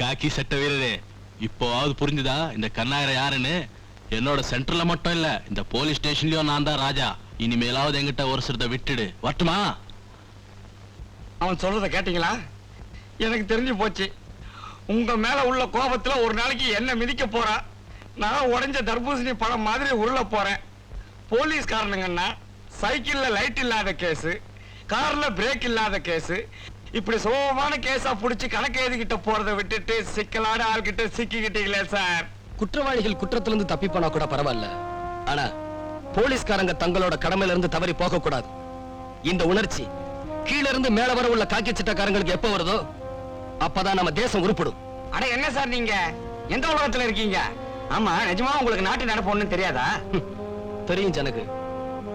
காக்கி சட்ட வீரரே இப்போவாவது புரிஞ்சுதா? இந்த கண்ணாயிரம் யாருன்னு? என்னோட சென்டர்ல மட்டும் இல்ல இந்த போலீஸ் ஸ்டேஷன்லயும் நான் தான் ராஜா. இனிமேலாவது என்கிட்ட ஒரு சிறத விட்டுடு. வரட்டுமா? அவன் சொல்றத கேட்டீங்களா? எனக்கு தெரிஞ்சு போச்சு. உங்க மேல உள்ள கோபத்துல ஒரு நாளைக்கு என்ன மிதிக்க போறா? நான் உடஞ்ச தர்பூசணி பழம் மாதிரி உருள போறேன். போலீஸ் காரணங்கன்னா சைக்கிள்ல லைட் இல்லாத கேஸ் கார்ல பிரேக் இல்லாத கேஸ் இப்படி சுலபமான கேஸா புடிச்சு கணக்கு எழுதிக்கிட்ட போறதை விட்டுட்டு சிக்கலான ஆள்கிட்ட சிக்கிக்கிட்டீங்களே சார். குற்றவாளிகள் குற்றத்திலிருந்து தப்பி போனா கூட பரவாயில்ல. ஆனா போலீஸ்காரங்க தங்களோட கடமையில இருந்து தவறி போக கூடாது இந்த உணர்ச்சி கீழ இருந்து மேல வர உள்ள காக்கி சட்டக்காரங்களுக்கு எப்ப வருதோ அப்பதான் நம்ம தேசம் உருப்படும். அட என்ன சார் நீங்க? எந்த உலகத்துல இருக்கீங்க? ஆமா நிஜமா உங்களுக்கு நாட்டு நடப்பு தெரியாதா? தெரியும் ஜனகு.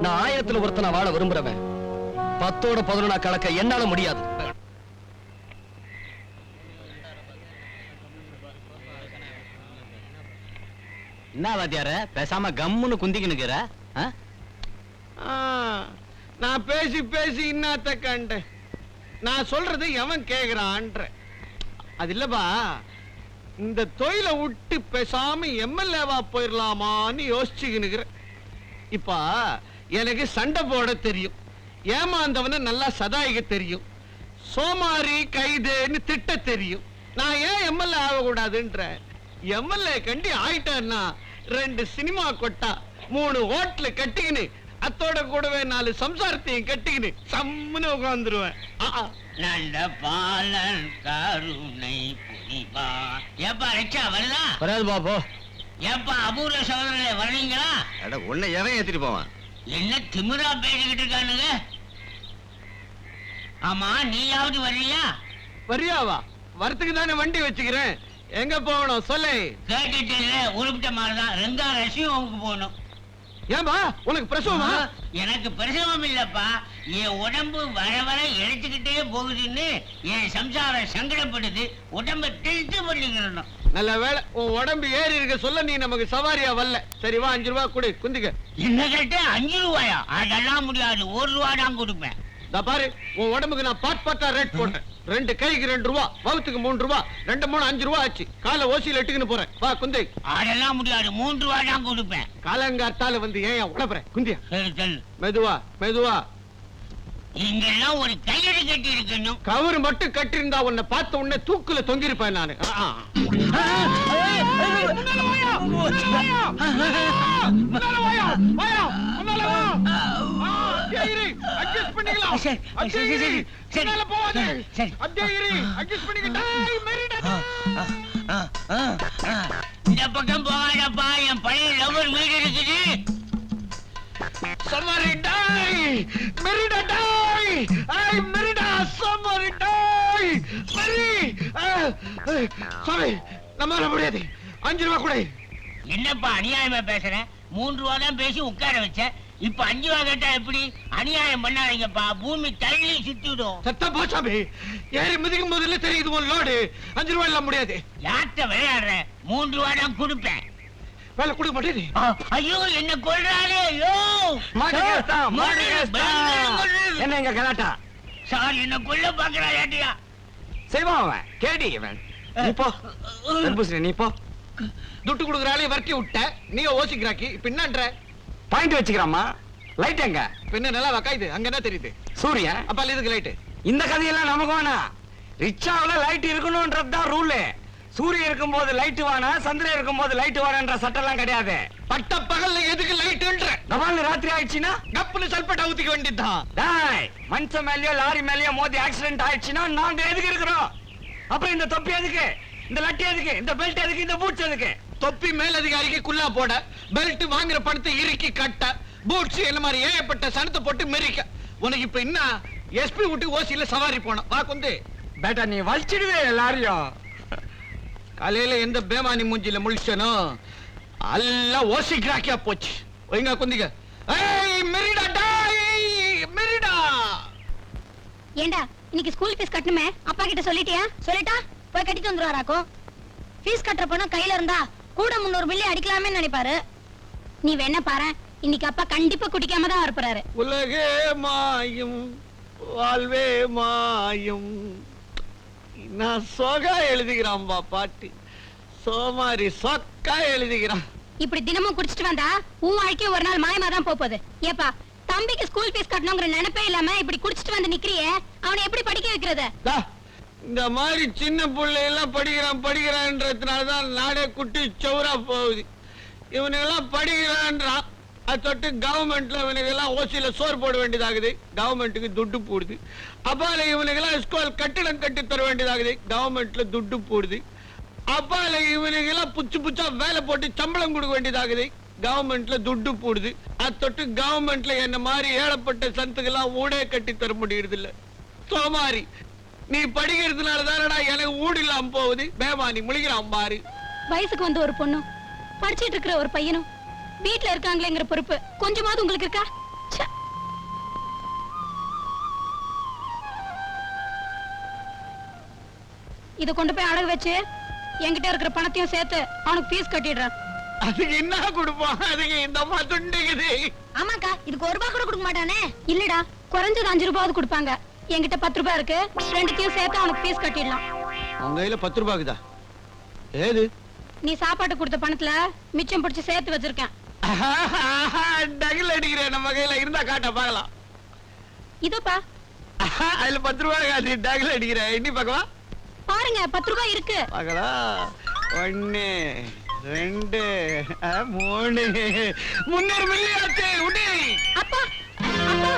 நான் ஆயிரத்துல ஒருத்தனை வாழ விரும்புறவன். பத்தோட பதினொன்னா கலக்க என்னால முடியாது. என்ன வாத்தியார? பேசாம கம்முன்னு குந்திக்கினுக்கிற நான் பேசி பேசி இன்னாத்த கண்டு. நான் சொல்றது எவன் கேக்குறான்ற. அது இல்லப்பா இந்த தொழில விட்டு பேசாம எம்எல்ஏவா போயிடலாமான்னு யோசிச்சுக்கினுக்கிறேன் இப்ப எனக்கு சண்டை போட தெரியும். ஏமாந்தவன நல்லா சதாயிக்க தெரியும். சோமாரி கைதுன்னு திட்ட தெரியும். நான் ஏன் எம்எல்ஏ ஆகக்கூடாதுன்ற? எம்எல்ஏ கண்டி ஆயிட்டேன்னா ரெண்டு சினிமா கொட்டா மூணு ஹோட்டல கட்டிக்கின்னு அத்தோட கூடவே நாலு சம்சாரத்தையும் கட்டிக்கின்னு சம்முன்னு உட்காந்துருவேன் நல்ல பாலன் கருணை புரிவா. ஏப்பா ரிக்ஷா வருதா? வராது பாப்போ ஏப்பா அபூர்வ சகோதரர்களே வர்றீங்களா? அட உன்னை எவன் ஏத்திட்டு போவான்? என்ன திமிரா பேசிக்கிட்டு இருக்கானுங்க? ஆமா நீயாவது வர்றியா? வரியாவா வரத்துக்கு தானே வண்டி வச்சுக்கிறேன். எங்க போகணும்? சொல்லு. கேட்டுட்டு உருப்பிட்ட மாதிரிதான் ரெங்கா ரசிவமுக்கு போகணும். ஏன்பா? உனக்கு பிரசவமா? எனக்கு பிரசவம் இல்லப்பா. என் உடம்பு வர வர இழைச்சுக்கிட்டே போகுதுன்னு என் சம்சாரம் சங்கடப்படுது. உடம்ப திருத்து பண்ணிக்கிறணும். நல்ல வேளை உன் உடம்பு ஏறி இருக்க. சொல்ல நீ நமக்கு சவாரியா வரல. சரி வா அஞ்சு ரூபா கொடு. குந்திக்க. என்ன கேட்ட? அஞ்சு ரூபாயா? அதெல்லாம் முடியாது. ஒரு ரூபா தான் கொடுப்பேன். இதோ பாரு உன் உடம்புக்கு நான் பாட் பாட்டா ரேட் போட்டேன் ரெண்டு கைக்கு ரெண்டு ரூபா வவுத்துக்கு மூணு ரூபா ரெண்டு மூணு அஞ்சு ரூபா ஆச்சு. காலை ஓசியில் எட்டுக்குன்னு போறேன். வா குந்தை. அதெல்லாம் முடியாது மூன்று ரூபா தான் கொடுப்பேன். காலங்காத்தால வந்து ஏன் உழப்புறேன் குந்தியா. மெதுவா மெதுவா. இங்கெல்லாம் ஒரு கையடி கட்டி இருக்கணும். கவுரு மட்டும் கட்டியிருந்தா உன்னை பார்த்த உடனே தூக்குல தொங்கிருப்பேன் நானு. ஆ, ஆ. முன்னால வாயா, வாயா, முன்னால வா. மெரிடா. இந்த பக்கம் போகாதப்பா என் பழைய லவர் வீடு இருக்குது Somebody die! Merida die! Ay, Merida! Somebody die! Meri! சாமி நம்மளால முடியாது அஞ்சு ரூபா கூட என்னப்பா அநியாயமா பேசுற மூன்று ரூபா தான் பேசி உட்கார வச்ச இப்ப அஞ்சு ரூபா கேட்டா எப்படி? அநியாயம் பண்ணாதீங்கப்பா. பூமி தள்ளி சுத்திடும் சத்தா போச்சாமி ஏறி மிதிக்கும் போதுல தெரியுது உன் லோடு. அஞ்சு ரூபா எல்லாம் முடியாது. யார்கிட்ட விளையாடுற? மூன்று ரூபா தான் கொடுப்பேன். வேலை கொடுக்க மாட்டேன் ஐயோ என்ன கொள்றாரு ஐயோ. என்ன இங்க கலாட்டா? சார் என்ன கொல்ல பாக்குறா ஏட்டியா செய்வான் அவன். கேடி இவன். நீ போ. தர்பூசணி நீ போ. துட்டு கொடுக்குறாலே வரட்டி விட்ட. நீங்க ஓசிக்கிறாக்கி இப்ப என்னன்ற பாயிண்ட் வச்சுக்கிறாமா லைட் எங்க? பின்ன நல்லா வக்காயுது அங்க என்ன தெரியுது? சூரியன் அப்ப இதுக்கு லைட்டு இந்த கதையெல்லாம் நமக்கு வேணாம். ரிக்ஷாவுல லைட் இருக்கணும்ன்றது தான் ரூல் சூரியன் இருக்கும்போது லைட் வேணாம் சந்திரன் இருக்கும்போது லைட் வேணான்ற சட்டம்லாம் கிடையாது. பட்ட பகல்ல எதுக்கு லைட்டுன்ற நபால் ராத்திரி ஆயிடுச்சுன்னா? கப்புனு சல்பேட் ஊத்திக்க வேண்டியதுதான். டேய் மனுஷன் மேலயோ லாரி மேலயோ மோதி ஆக்சிடென்ட் ஆயிடுச்சுன்னா நாங்க எதுக்கு இருக்கிறோம்? அப்புறம் இந்த தொப்பி எதுக்கு? இந்த லட்டி எதுக்கு? இந்த பெல்ட் எதுக்கு? இந்த பூட்ஸ் எதுக்கு? தொப்பி மேலதிகாரிக்கு குல்லா போட பெல்ட் வாங்குற பணத்தை இறுக்கி கட்ட பூட்ஸ் என்ன மாதிரி ஏகப்பட்ட சனத்தை போட்டு மெரிக்க. உனக்கு இப்ப என்ன? எஸ்பி விட்டு ஓசியில சவாரி போனோம். வா குந்து பேட்டா நீ வலிச்சிடுவே எல்லாரையும். காலையில எந்த பேமானி மூஞ்சில முழிச்சனோ எல்லாம் ஓசி கிராக்கியா போச்சு. ஒழுங்கா குந்திங்க ஏய் மெரிடா டாய் மெரிடா. ஏண்டா இன்னைக்கு ஸ்கூல் ஃபீஸ் கட்டணுமே? அப்பா கிட்ட சொல்லிட்டியா? சொல்லிட்டா? போய் கட்டிட்டு வந்துருவாராக்கும் ஃபீஸ் கட்டுற பணம் கையில இருந்தா கூட முன்னூறு மில்லி அடிக்கலாமே நினைப்பாரு. நீ வேணா பாரு இன்னைக்கு அப்பா கண்டிப்பா குடிக்காம தான் வரப்போறாரு உலகே மாயும் வாழ்வே மாயும். நான் சொகா எழுதுகிறான்பா பாட்டு. சோமாரி சொக்கா எழுதுகிறான். இப்படி தினமும் குடிச்சிட்டு வந்தா உன் வாழ்க்கையும் ஒரு நாள் மாயமா தான் போகுது. ஏப்பா தம்பிக்கு ஸ்கூல் ஃபீஸ் கட்டணுங்கிற நினைப்பே இல்லாம இப்படி குடிச்சிட்டு வந்து நிக்கிறியே அவனை எப்படி படிக்க வைக்கிறது? இந்த மாதிரி சின்ன பிள்ளை எல்லாம் படிக்கிறான் படிக்கிறான்றதுனாலதான் நாடே குட்டி சௌரா போகுது. இவனுக்கெல்லாம் படிக்கிறான்றான் அதை தொட்டு கவர்மெண்ட்ல இவனுக்கெல்லாம் ஓசியில சோறு போட வேண்டியதாகுது. கவர்மெண்ட்டுக்கு துட்டு போடுது. அப்பால இவனுக்கெல்லாம் ஸ்கூல் கட்டிடம் கட்டி தர வேண்டியதாகுது. கவர்மெண்ட்ல துட்டு போடுது. அப்பால இவனுக்கெல்லாம் புச்சு புச்சா வேலை போட்டு சம்பளம் கொடுக்க வேண்டியதாகுது. கவர்மெண்ட்ல துட்டு போடுது. அது தொட்டு கவர்மெண்ட்ல என்ன மாதிரி ஏழப்பட்ட சந்துக்கெல்லாம் ஊடே கட்டி தர முடியறது இல்ல சோமாரி நீ படிக்கிறதுனால தானடா எனக்கு ஊடு இல்லாம போகுது. பேமானி முழிக்கிறான் பாரு. வயசுக்கு வந்து ஒரு பொண்ணும் படிச்சிட்டு இருக்கிற ஒரு பையனும் வீட்ல இருக்காங்களேங்கிற பொறுப்பு கொஞ்சமாவது உங்களுக்கு இருக்கா. இத கொண்டு போய் அடகு வச்சு என்கிட்ட இருக்கிற பணத்தையும் சேர்த்து அவனுக்கு ஃபீஸ் கட்டிடுறேன் அதுக்கு என்ன கொடுப்பான் அதுக்கு இந்த அம்மா துண்டிக்குது. ஆமாக்கா இதுக்கு ஒரு ரூபாய் கூட கொடுக்க மாட்டானே. இல்லடா குறைஞ்சது அஞ்சு ரூபாவது கொடுப்பாங்க. என்கிட்ட பத்து ரூபாய் இருக்கு. ரெண்டுத்தையும் சேர்த்து அவனுக்கு ஃபீஸ் கட்டிடலாம். உங்க கையில பத்து ரூபாய்க்குதா? ஏது? நீ சாப்பாட்டு கொடுத்த பணத்துல மிச்சம் பிடிச்சு சேர்த்து வச்சிருக்கேன். டகில் அடிக்கிறேன் நம்ம கையில இருந்தா காட்ட பார்க்கலாம். இதோப்பா. அதுல பத்து ரூபாய் காசு டகில் அடிக்கிறேன் எண்ணி பார்க்கலாம் பாருங்க பத்து ரூபாய் இருக்கு. பார்க்கலாம். ஒண்ணு ரெண்டு மூணு. முன்னூறு மில்லி ஆச்சு உடனே அப்பா அப்பா.